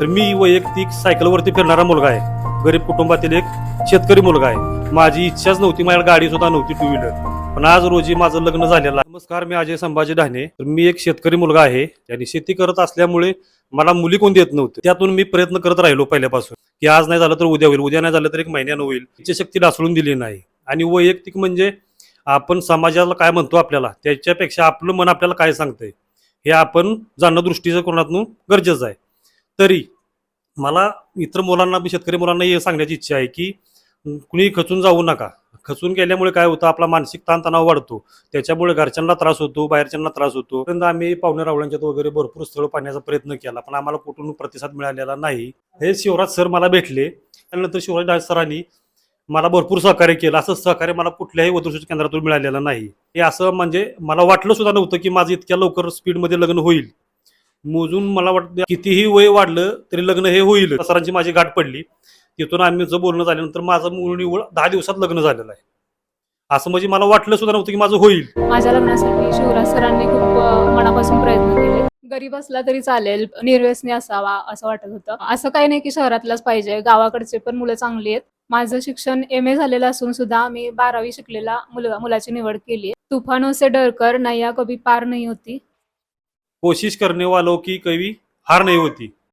तर मी वैयक्तिक सायकलवरती फिरणारा मुलगा आहे. गरीब कुटुंबातील एक शेतकरी मुलगा आहे. माझी इच्छाच नव्हती माझ्या गाडी सुद्धा नव्हती टू व्हीलर पण आज रोजी माझं लग्न झालेलं आहे. नमस्कार मी अजय संभाजी ढाणे. तर मी एक शेतकरी मुलगा आहे. आणि शेती करत असल्यामुळे मला मुली कोण देत नव्हते. त्यातून मी प्रयत्न करत राहिलो पहिल्यापासून. की आज नाही झालं तर उद्या होईल. उद्या नाही झालं तर एक महिन्यानं होईल. इच्छाशक्ती ढासळून दिली नाही. आणि वैयक्तिक म्हणजे आपण समाजाला काय म्हणतो आपल्याला? त्याच्यापेक्षा आपलं मन आपल्याला काय सांगतंय? हे आपण जाणं दृष्टीच्या कोणातून गरजेचं आहे. तरी मला इतर मुलांना शेतकरी मुलांना हे सांगण्याची इच्छा आहे की कुणी खचून जाऊ नका. खचून गेल्यामुळे काय होतं आपला मानसिक ताणतणाव वाढतो. त्याच्यामुळे घरच्यांना त्रास होतो बाहेरच्यांना त्रास होतो. पर्यंत आम्ही पाहुणे रावळ्यांच्यात वगैरे भरपूर स्थळ पाहण्याचा प्रयत्न केला पण आम्हाला कुठून प्रतिसाद मिळालेला नाही. हे शिवराज सर मला भेटले त्यानंतर शिवराज सरांनी मला भरपूर सहकार्य केलं. असं सहकार्य मला कुठल्याही वधूसूच केंद्रातून मिळालेलं नाही. हे असं म्हणजे मला वाटलं सुद्धा नव्हतं की माझं इतक्या लवकर स्पीडमध्ये लग्न होईल. मोजून मला वाटतं कितीही वय वाढलं तरी लग्न हे होईल. सरांची माझी गाठ पडली. तिथून आम्ही जर बोलणं झाल्यानंतर माझं मूळ निवड दहा दिवसात लग्न झालेलं आहे. असं म्हणजे मला वाटलं सुद्धा नव्हतं की माझं होईल. माझ्या लग्नासाठी शिवराज सरांनी खूप मनापासून प्रयत्न केले. गरीब असला तरी चालेल निर्व्यसनी असावा असं वाटत होतं. असं काही नाही की शहरातलाच पाहिजे गावाकडचे पण मुलं चांगली आहेत. माझं शिक्षण एम ए झालेलं असून सुद्धा मी बारावी शिकलेला मुलगा मुलाची निवड केली तुफानो से डरकर नैया कभी पार नाही होती. कोशिश करने वालों की कभी हार नहीं होती।